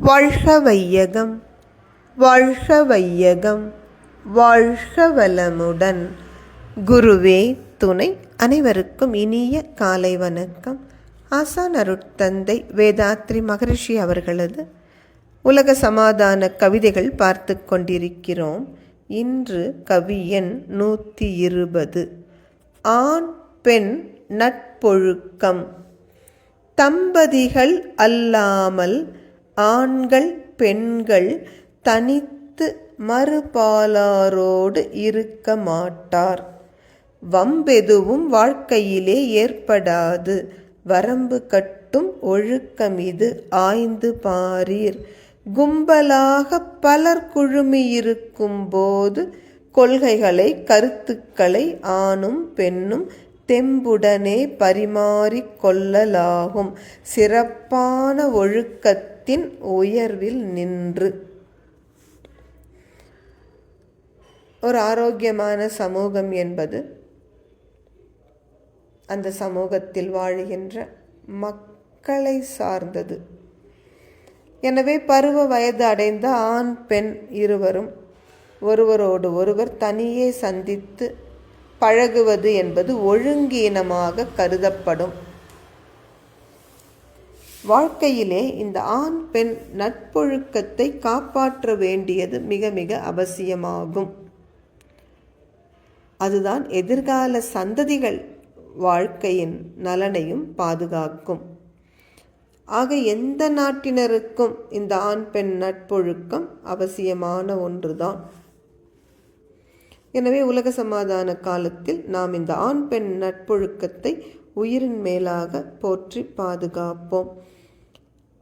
வாழ்க வையகம் வாழ்க வையகம் வாழ்க வளமுடன் குருவே துணை அனைவருக்கும் இனிய காலை வணக்கம். ஆசான் அருட்தந்தை வேதாத்ரி மகரிஷி அவர்களது உலக சமாதான கவிதைகள் பார்த்து கொண்டிருக்கிறோம். இன்று கவியன் நூற்றி இருபது. ஆண் பெண் நட்பொழுக்கம். தம்பதிகள் அல்லாமல் ஆண்கள் பெண்கள் தனித்து மறுபாலாரோடு இருக்க மாட்டார். வம்பெதுவும் வாழ்க்கையிலே ஏற்படாது. வரம்பு கட்டும் ஒழுக்கம் இது ஆய்ந்து பாரீர். கும்பலாக பலர் குழுமியிருக்கும் போது கொள்கைகளை கருத்துக்களை ஆணும் பெண்ணும் தெம்புடனே பரிமாறிக் கொள்ளலாகும். சிறப்பான ஒழுக்கத்தின் உயர்வில் நின்று. ஒரு ஆரோக்கியமான சமூகம் என்பது அந்த சமூகத்தில் வாழுகின்ற மக்களை சார்ந்தது. எனவே பருவ வயது அடைந்த ஆண் பெண் இருவரும் ஒருவரோடு ஒருவர் தனியே சந்தித்து பழகுவது என்பது ஒழுங்கீனமாக கருதப்படும். வாழ்க்கையிலே இந்த ஆண் பெண் நட்பொழுக்கத்தை காப்பாற்ற வேண்டியது மிக மிக அவசியமாகும். அதுதான் எதிர்கால சந்ததிகள் வாழ்க்கையின் நலனையும் பாதுகாக்கும். ஆக எந்த நாட்டினருக்கும் இந்த ஆண் பெண் நட்பொழுக்கம் அவசியமான ஒன்றுதான். எனவே உலக சமாதான காலத்தில் நாம் இந்த ஆண் பெண் நட்பொழுக்கத்தை உயிரின் மேலாக போற்றி பாதுகாப்போம்.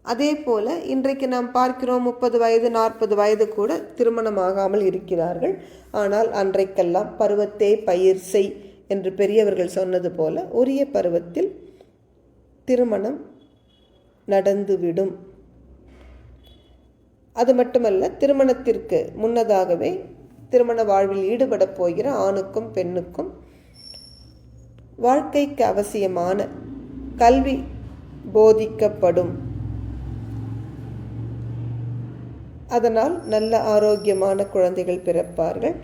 அதே போல இன்றைக்கு நாம் பார்க்கிறோம் முப்பது வயது நாற்பது வயது கூட திருமணமாகாமல் இருக்கிறார்கள். ஆனால் அன்றைக்கெல்லாம் பருவத்தே பயிர் செய் என்று பெரியவர்கள் சொன்னது போல உரிய பருவத்தில் திருமணம் நடந்துவிடும். அது மட்டுமல்ல திருமணத்திற்கு முன்னதாகவே திருமண வாழ்வில் ஈடுபட போகிற ஆணுக்கும் பெண்ணுக்கும் வாழ்க்கைக்கு அவசியமான கல்வி போதிக்கப்படும். அதனால் நல்ல ஆரோக்கியமான குழந்தைகள் பிறப்பார்கள்.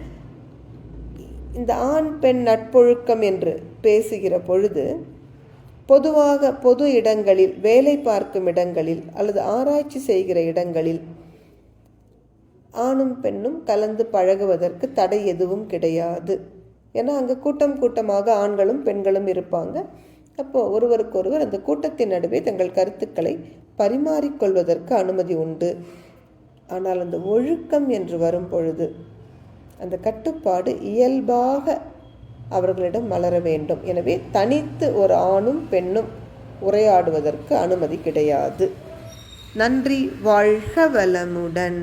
இந்த ஆண் பெண் நட்பொழுக்கம் என்று பேசுகிற பொழுது பொதுவாக பொது இடங்களில் வேலை பார்க்கும் இடங்களில் அல்லது ஆராய்ச்சி செய்கிற இடங்களில் ஆணும் பெண்ணும் கலந்து பழகுவதற்கு தடை எதுவும் கிடையாது. ஏன்னா அங்கே கூட்டம் கூட்டமாக ஆண்களும் பெண்களும் இருப்பாங்க. அப்போது ஒருவருக்கொருவர் அந்த கூட்டத்தின் நடுவே தங்கள் கருத்துக்களை பரிமாறிக்கொள்வதற்கு அனுமதி உண்டு. ஆனால் அந்த ஒழுக்கம் என்று வரும் பொழுது அந்த கட்டுப்பாடு இயல்பாக அவர்களிடம் மலர வேண்டும். எனவே தனித்து ஒரு ஆணும் பெண்ணும் உரையாடுவதற்கு அனுமதி கிடையாது. நன்றி வாழ்க வளமுடன்.